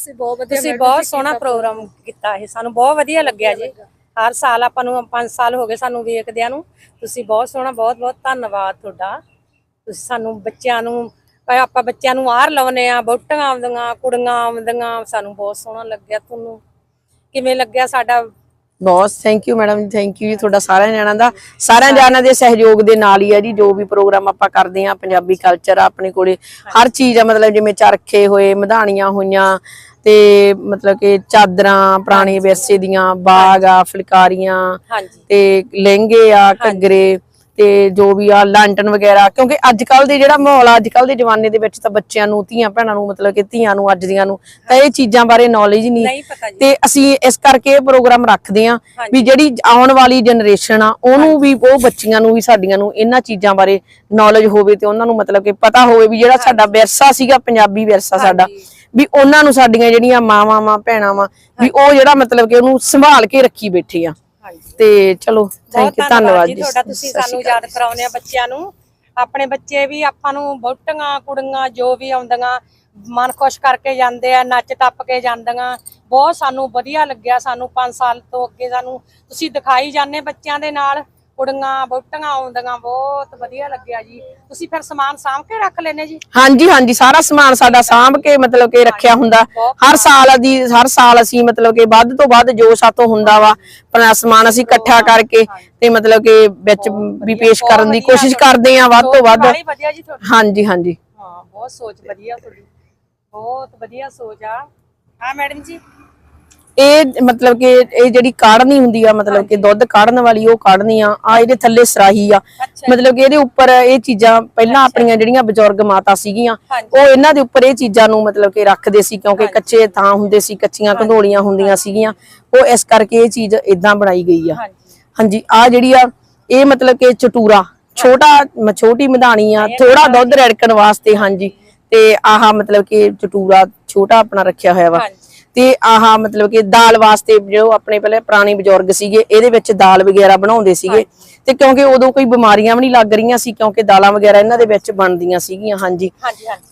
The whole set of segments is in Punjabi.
ਤੁਸੀਂ ਬਹੁਤ ਵਧੀਆ ਤੁਸੀਂ ਬਹੁਤ ਸੋਹਣਾ ਪ੍ਰੋਗਰਾਮ ਕੀਤਾ ਇਹ ਸਾਨੂੰ ਬਹੁਤ ਵਧੀਆ ਲੱਗਿਆ ਜੀ। ਹਰ ਸਾਲ ਆਪਾਂ ਨੂੰ 5 ਸਾਲ ਹੋ ਗਏ ਸਾਨੂੰ ਵੇਖਦਿਆਂ ਨੂੰ। ਤੁਸੀਂ ਬਹੁਤ ਸੋਹਣਾ ਬਹੁਤ ਬਹੁਤ ਧੰਨਵਾਦ ਤੁਹਾਡਾ। ਤੁਸੀਂ ਸਾਨੂੰ ਬੱਚਿਆਂ ਨੂੰ ਆਪਾਂ ਬੱਚਿਆਂ ਨੂੰ ਆਰ ਲਾਉਨੇ ਆ ਬੋਟੀਆਂ ਆਉਂਦੀਆਂ ਕੁੜੀਆਂ ਆਉਂਦੀਆਂ ਸਾਨੂੰ ਬਹੁਤ ਸੋਹਣਾ ਲੱਗਿਆ ਤੁਹਾਨੂੰ। ਕਿਵੇਂ ਲੱਗਿਆ ਸਾਡਾ? ਬਹੁਤ thank you madam ji thank you ji ਤੁਹਾਡਾ ਸਾਰਿਆਂ ਜਣਾਂ ਦਾ। ਸਾਰਿਆਂ ਜਣਾਂ ਦੇ ਸਹਿਯੋਗ ਦੇ ਨਾਲ ਹੀ ਹੈ ਜੀ ਜੋ ਵੀ ਪ੍ਰੋਗਰਾਮ ਆਪਾਂ ਕਰਦੇ ਆ ਪੰਜਾਬੀ ਕਲਚਰ ਆ ਆਪਣੇ ਕੋਲੇ ਹਰ ਚੀਜ਼ ਆ ਮਤਲਬ ਜਿਵੇਂ ਚਰਖੇ ਹੋਏ ਮਧਾਣੀਆਂ ਹੋਈਆਂ ਤੇ ਮਤਲਬ ਕਿ ਚਾਦਰਾਂ ਪੁਰਾਣੇ ਵਿਰਸੇ ਦੀਆਂ ਬਾਗ ਆ ਫੁਲਕਾਰੀਆਂ ਤੇ ਲਹਿੰਗੇ ਆ ਘੱਗਰੇ ਤੇ ਜੋ ਵੀ ਆ ਲਾਂਟਨ ਵਗੈਰਾ ਕਿਉਂਕਿ ਅੱਜ ਕੱਲ ਦੇ ਜਿਹੜਾ ਮਾਹੌਲ ਆ ਅੱਜ ਕੱਲ ਦੇ ਜ਼ਮਾਨੇ ਦੇ ਵਿੱਚ ਤਾਂ ਬੱਚਿਆਂ ਨੂੰ ਧੀਆਂ ਭੈਣਾਂ ਨੂੰ ਮਤਲਬ ਕਿ ਧੀਆਂ ਨੂੰ ਅੱਜ ਦੀਆਂ ਨੂੰ ਤਾਂ ਇਹ ਚੀਜ਼ਾਂ ਬਾਰੇ ਨੌਲੇਜ ਨਹੀਂ। ਤੇ ਅਸੀਂ ਇਸ ਕਰਕੇ ਇਹ ਪ੍ਰੋਗਰਾਮ ਰੱਖਦੇ ਆ ਵੀ ਜਿਹੜੀ ਆਉਣ ਵਾਲੀ ਜਨਰੇਸ਼ਨ ਆ ਉਹਨੂੰ ਵੀ ਉਹ ਬੱਚੀਆਂ ਨੂੰ ਵੀ ਸਾਡੀਆਂ ਨੂੰ ਇਹਨਾਂ ਚੀਜ਼ਾਂ ਬਾਰੇ ਨੌਲੇਜ ਹੋਵੇ ਤੇ ਉਹਨਾਂ ਨੂੰ ਮਤਲਬ ਕਿ ਪਤਾ ਹੋਵੇ ਵੀ ਜਿਹੜਾ ਸਾਡਾ ਵਿਰਸਾ ਸੀਗਾ ਪੰਜਾਬੀ ਵਿਰਸਾ ਸਾਡਾ ਵੀ ਉਹਨਾਂ ਨੂੰ ਸਾਡੀਆਂ ਜਿਹੜੀਆਂ ਮਾਵਾਂ ਮਾਂ ਭੈਣਾਂ ਵਾ ਵੀ ਉਹ ਜਿਹੜਾ ਮਤਲਬ ਕਿ ਉਹਨੂੰ ਸੰਭਾਲ ਕੇ ਰੱਖੀ ਬੈਠੇ ਆ। ਤੇ ਚਲੋ ਥੈਂਕ ਯੂ ਧੰਨਵਾਦ ਜੀ ਤੁਹਾਡਾ ਤੁਸੀਂ ਸਾਨੂੰ ਯਾਦ ਕਰਾਉਂਦੇ ਆ ਬੱਚਿਆਂ ਨੂੰ। ਆਪਣੇ ਬੱਚੇ ਵੀ ਆਪਾਂ ਨੂੰ ਬੋਟੀਆਂ ਕੁੜੀਆਂ ਜੋ ਵੀ ਆਉਂਦੀਆਂ ਮਨ ਖੁਸ਼ ਕਰਕੇ ਜਾਂਦੇ ਆ ਨੱਚ ਟੱਪ ਕੇ ਜਾਂਦੀਆਂ। ਬਹੁਤ ਸਾਨੂੰ ਵਧੀਆ ਲੱਗਿਆ ਸਾਨੂੰ 5 ਸਾਲ ਤੋਂ ਅੱਗੇ ਸਾਨੂੰ ਤੁਸੀਂ ਦਿਖਾਈ ਜਾਂਦੇ ਬੱਚਿਆਂ ਦੇ ਨਾਲ। ਕੁੜੀਆਂ ਬੋਟੀਆਂ ਆਉਂਦੀਆਂ ਬਹੁਤ ਵਧੀਆ ਲੱਗਿਆ ਜੀ। ਤੁਸੀਂ ਫਿਰ ਸਮਾਨ ਸਾਂਭ ਕੇ ਰੱਖ ਲੈਨੇ ਜੀ? ਹਾਂਜੀ ਹਾਂਜੀ ਸਾਰਾ ਸਮਾਨ ਸਾਡਾ ਸਾਂਭ ਕੇ ਮਤਲਬ ਕਿ ਰੱਖਿਆ ਹੁੰਦਾ। ਹਰ ਸਾਲ ਦੀ ਹਰ ਸਾਲ ਅਸੀਂ ਮਤਲਬ ਕਿ ਵੱਧ ਤੋਂ ਵੱਧ ਜੋ ਸਾਤੋਂ ਹੁੰਦਾ ਵਾ। ਆਪਣਾ ਸਮਾਨ ਅਸੀਂ ਇਕੱਠਾ ਕਰਕੇ ਤੇ ਮਤਲਬ ਕਿ ਵਿੱਚ ਵੀ ਪੇਸ਼ ਕਰਨ ਦੀ ਕੋਸ਼ਿਸ਼ ਕਰਦੇ ਆ ਵੱਧ ਤੋਂ ਵੱਧ। ਹਾਂਜੀ ਹਾਂਜੀ। ਹਾਂ ਬਹੁਤ ਸੋਚ ਵਧੀਆ ਤੁਹਾਡੀ। ਬਹੁਤ ਵਧੀਆ ਸੋਚ ਆ। ਹਾਂ ਮੈਡਮ ਜੀ। ਇਹ ਮਤਲਬ ਕਿ ਇਹ ਜਿਹੜੀ ਕਾੜਨੀ ਹੁੰਦੀ ਆ ਮਤਲਬ ਕਿ ਦੁੱਧ ਕਾੜਨ ਵਾਲੀ ਉਹ ਕਾੜਨੀ ਆ ਆ ਇਹਦੇ ਥੱਲੇ ਸਰਾਹੀ ਆ। ਮਤਲਬ ਕਿ ਇਹਦੇ ਉੱਪਰ ਇਹ ਚੀਜ਼ਾਂ ਪਹਿਲਾਂ ਆਪਣੀਆਂ ਜਿਹੜੀਆਂ ਬਜ਼ੁਰਗ ਮਾਤਾ ਸੀਗੀਆਂ ਉਹ ਇਹਨਾਂ ਦੇ ਉੱਪਰ ਇਹ ਚੀਜ਼ਾਂ ਨੂੰ ਮਤਲਬ ਕਿ ਰੱਖਦੇ ਸੀ ਕਿਉਂਕਿ ਕੱਚੇ ਥਾਂ ਹੁੰਦੇ ਸੀ ਕੱਚੀਆਂ ਕੰਧੋਲੀਆਂ ਹੁੰਦੀਆਂ ਸੀਗੀਆਂ ਉਹ ਇਸ ਕਰਕੇ ਇਹ ਚੀਜ਼ ਇਦਾਂ ਬਣਾਈ ਗਈ ਆ। ਹਾਂਜੀ। ਆ ਜਿਹੜੀ ਆ ਇਹ ਮਤਲਬ ਕਿ ਚਟੂਰਾ ਛੋਟਾ ਛੋਟੀ ਮਧਾਣੀ ਆ ਥੋੜਾ ਦੁੱਧ ਰੜਕਣ ਵਾਸਤੇ ਹਾਂਜੀ। ਤੇ ਆਹ ਮਤਲਬ ਕਿ ਚਟੂਰਾ ਛੋਟਾ ਆਪਣਾ ਰੱਖਿਆ ਹੋਇਆ ਵਾ। ਤੇ ਆਹ ਮਤਲਬ ਕਿ ਦਾਲ ਵਾਸਤੇ ਜੋ ਆਪਣੇ ਪਹਿਲੇ ਪੁਰਾਣੇ ਬਜ਼ੁਰਗ ਸੀਗੇ ਇਹਦੇ ਵਿੱਚ ਦਾਲ ਵਗੈਰਾ ਬਣਾਉਂਦੇ ਸੀਗੇ। ਤੇ ਕਿਉਂਕਿ ਉਦੋਂ ਕੋਈ ਬਿਮਾਰੀਆਂ ਵੀ ਨਹੀਂ ਲੱਗ ਰਹੀਆਂ ਸੀ ਕਿਉਂਕਿ ਦਾਲਾਂ ਵਗੈਰਾ ਇਹਨਾਂ ਦੇ ਵਿੱਚ ਬਣਦੀਆਂ ਸੀਗੀਆਂ ਹਾਂਜੀ।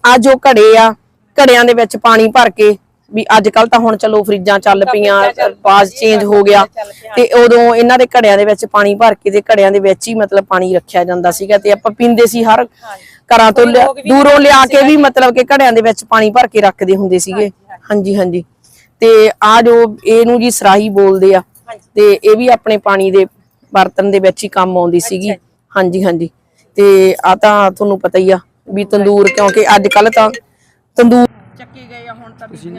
ਆ ਜੋ ਘੜੇ ਆ ਘੜਿਆਂ ਦੇ ਵਿੱਚ ਪਾਣੀ ਭਰ ਕੇ ਵੀ ਅੱਜ ਕੱਲ ਤਾਂ ਹੁਣ ਚਲੋ ਫਰਿੱਜਾਂ ਚੱਲ ਪਈਆਂ ਬਾਜ਼ ਚੇਂਜ ਹੋ ਗਿਆ। ਤੇ ਉਦੋਂ ਇਹਨਾਂ ਦੇ ਘੜਿਆਂ ਦੇ ਵਿੱਚ ਪਾਣੀ ਭਰ ਕੇ ਤੇ ਘੜਿਆਂ ਦੇ ਵਿੱਚ ਹੀ ਮਤਲਬ ਪਾਣੀ ਰੱਖਿਆ ਜਾਂਦਾ ਸੀਗਾ ਤੇ ਆਪਾਂ ਪੀਂਦੇ ਸੀ ਹਰ ਘਰਾਂ ਤੋਂ ਦੂਰੋਂ ਲਿਆ ਕੇ ਵੀ ਮਤਲਬ ਕਿ ਘੜਿਆਂ ਦੇ ਵਿੱਚ ਪਾਣੀ ਭਰ ਕੇ ਰੱਖਦੇ ਹੁੰਦੇ ਸੀਗੇ। ਹਾਂਜੀ ਹਾਂਜੀ। ਤੇ ਆ ਜੋ ਇਹਨੂੰ ਜੀ ਸਰਾਹੀ ਬੋਲਦੇ ਆ ਤੇ ਇਹ ਵੀ ਆਪਣੇ ਪਾਣੀ ਦੇ ਬਰਤਨ ਦੇ ਵਿੱਚ ਹੀ ਕੰਮ ਆਉਂਦੀ ਸੀਗੀ। ਹਾਂਜੀ ਹਾਂਜੀ। ਤੇ ਆ ਤਾਂ ਤੁਹਾਨੂੰ ਪਤਾ ਹੀ ਆ ਵੀ ਤੰਦੂਰ ਕਿਉਂਕਿ ਅੱਜ ਕੱਲ ਤਾਂ ਤੰਦੂਰ ਚੱਕੇ ਗਏ ਆ ਹੁਣ ਤਾਂ ਵੀ